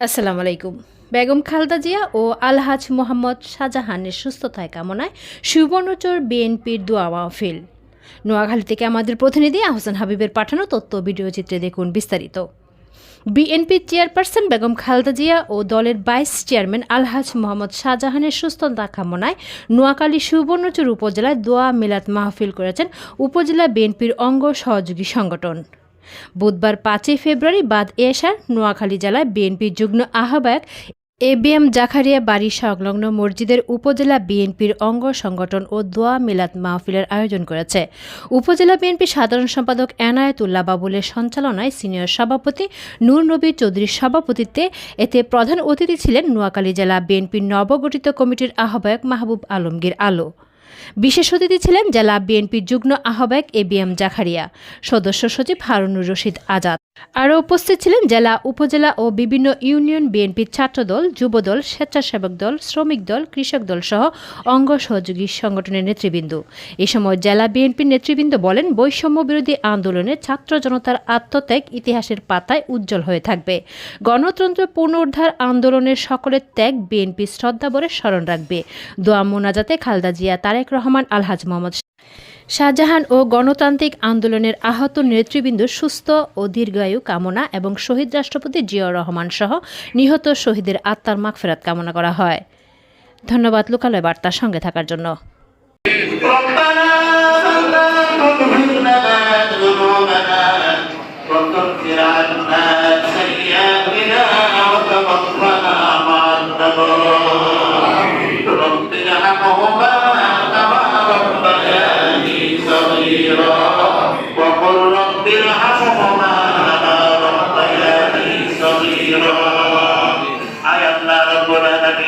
আসসালামু আলাইকুম। বেগম খালদা জিয়া ও আলহাজ মোহাম্মদ শাহজাহানের সুস্থতায় কামনায় সুবর্ণচর বিএনপির দোয়া মাহফিল। নোয়াখালী থেকে আমাদের প্রতিনিধি আহসান হাবিবের পাঠানো তথ্য ভিডিও চিত্রে দেখুন বিস্তারিত। বিএনপির চেয়ারপারসন বেগম খালদা জিয়া ও দলের ভাইস চেয়ারম্যান আলহাজ মোহাম্মদ শাহজাহানের সুস্থতা কামনায় নোয়াখালী সুবর্ণচর উপজেলায় দোয়া মিলাদ মাহফিল করেছেন উপজেলা বিএনপির অঙ্গ সহযোগী সংগঠন। বুধবার পাঁচই ফেব্রুয়ারি বাদ এশার নোয়াখালী জেলায় বিএনপির যুগ্ম আহ্বায়ক এ বি এম জাখারিয়া বাড়ি সংলগ্ন মসজিদের উপজেলা বিএনপির অঙ্গ সংগঠন ও দোয়া মিলাদ মাহফিলের আয়োজন করেছে। উপজেলা বিএনপির সাধারণ সম্পাদক এনায়েতুল্লাহ বাবুলের সঞ্চালনায় সিনিয়র সভাপতি নূর নবী চৌধুরীর সভাপতিত্বে এতে প্রধান অতিথি ছিলেন নোয়াখালী জেলা বিএনপির নবগঠিত কমিটির আহ্বায়ক মাহবুব আলমগীর আলো। বিশেষ অতিথি ছিলেন জেলা বিএনপির যুগ্ম আহ্বায়ক এ বি এম জাখারিয়া। সদস্য সচিব হারুনুর রশিদ আজাদ। আরও উপস্থিত ছিলেন জেলা, উপজেলা ও বিভিন্ন ইউনিয়ন বিএনপির ছাত্রদল, যুবদল, স্বেচ্ছাসেবক দল, শ্রমিক দল, কৃষক দল সহ অঙ্গ সহযোগী সংগঠনের নেতৃবৃন্দ। এ সময় জেলা বিএনপির নেতৃবৃন্দ বলেন, বৈষম্য বিরোধী আন্দোলনে ছাত্র জনতার আত্মত্যাগ ইতিহাসের পাতায় উজ্জ্বল হয়ে থাকবে। গণতন্ত্র পুনরুদ্ধার আন্দোলনের সকলের ত্যাগ বিএনপি শ্রদ্ধাভরে স্মরণ রাখবে। দোয়া মোনাজাতে খালদা জিয়া তারেক রহমান, আলহাজ মোহাম্মদ শাহজাহান ও গণতান্ত্রিক আন্দোলনের আহত নেতৃবৃন্দ সুস্থ ও দীর্ঘায়ু কামনা এবং শহীদ রাষ্ট্রপতি জিয়াউর রহমান সহ নিহত শহীদের আত্মার মাগফেরাত কামনা করা হয়। ধন্যবাদ, লোকালয় বার্তার সঙ্গে থাকার জন্য। রব্বুল